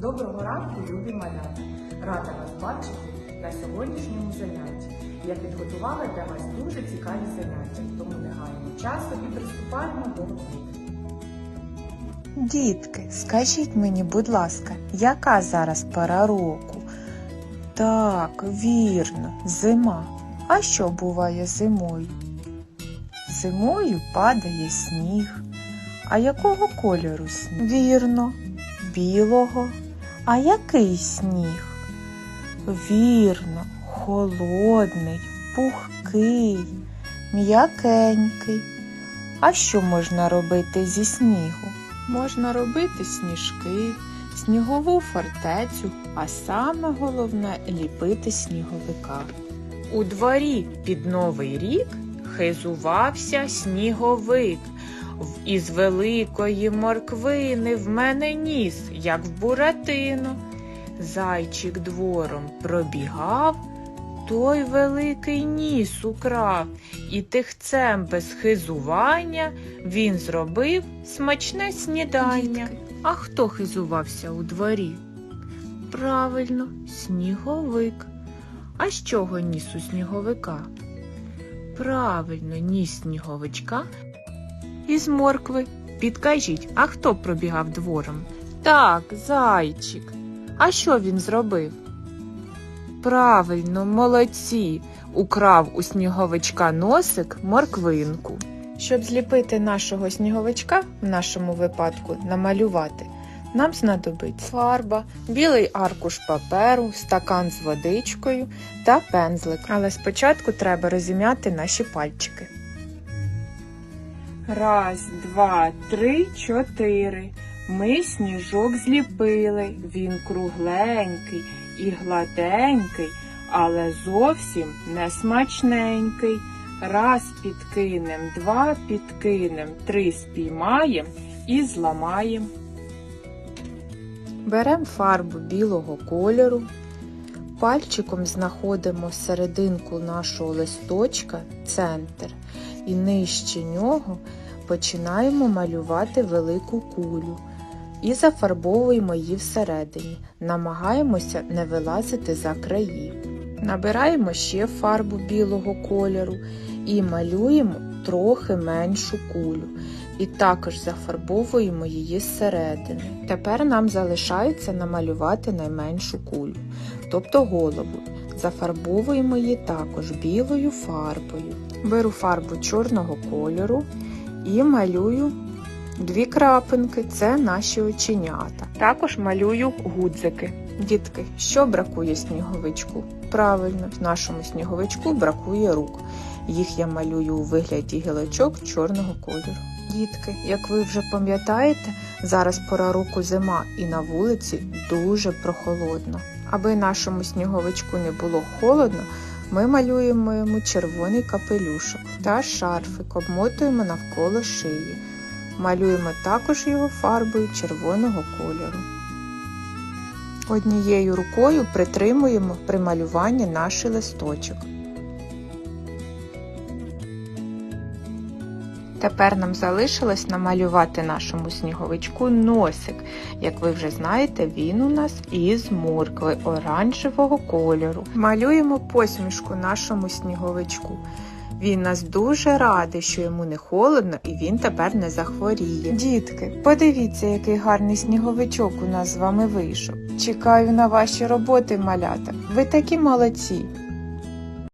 Доброго ранку, любі малята! Рада вас бачити на сьогоднішньому занятті. Я підготувала для вас дуже цікаві заняття, тому не гаємо часу і приступаємо до роботи. Дітки, скажіть мені, будь ласка, яка зараз пора року? Так, вірно, зима. А що буває зимою? Зимою падає сніг. А якого кольору сніг? Вірно, білого. А який сніг? Вірно, холодний, пухкий, м'якенький. А що можна робити зі снігу? Можна робити сніжки, снігову фортецю, а саме головне ліпити сніговика. У дворі під Новий рік хизувався сніговик. Із великої морквини в мене ніс, як в буратино. Зайчик двором пробігав, той великий ніс украв, і тихцем без хизування він зробив смачне снідання. А хто хизувався у дворі? Правильно, сніговик. А з чого ніс у сніговика? Правильно, ніс сніговичка із моркви. Підкажіть, а хто пробігав двором? Так, зайчик. А що він зробив? Правильно, молодці. Украв у сніговичка носик морквинку. Щоб зліпити нашого сніговичка, в нашому випадку намалювати, нам знадобиться фарба, білий аркуш паперу, стакан з водичкою та пензлик. Але спочатку треба розім'яти наші пальчики. Раз, два, три, чотири. Ми сніжок зліпили. Він кругленький і гладенький, але зовсім не смачненький. Раз підкинем, два підкинем, три спіймаєм і зламаєм. Беремо фарбу білого кольору, пальчиком знаходимо серединку нашого листочка, центр, і нижче нього починаємо малювати велику кулю і зафарбовуємо її всередині. Намагаємося не вилазити за краї. Набираємо ще фарбу білого кольору і малюємо трохи меншу кулю. І також зафарбовуємо її зсередини. Тепер нам залишається намалювати найменшу кулю, тобто голову. Зафарбовуємо її також білою фарбою. Беру фарбу чорного кольору і малюю дві крапинки це наші оченята. Також малюю гудзики. Дітки, що бракує сніговичку? Правильно, нашому сніговичку бракує рук. Їх я малюю у вигляді гілочок чорного кольору. Дітки, як ви вже пам'ятаєте, зараз пора року зима і на вулиці дуже прохолодно. Аби нашому сніговичку не було холодно, ми малюємо йому червоний капелюшок та шарфик, обмотуємо навколо шиї. Малюємо також його фарбою червоного кольору. Однією рукою притримуємо при малюванні наш листочок. Тепер нам залишилось намалювати нашому сніговичку носик. Як ви вже знаєте, він у нас із моркви оранжевого кольору. Малюємо посмішку нашому сніговичку. Він нас дуже радий, що йому не холодно і він тепер не захворіє. Дітки, подивіться, який гарний сніговичок у нас з вами вийшов. Чекаю на ваші роботи, малята. Ви такі молодці.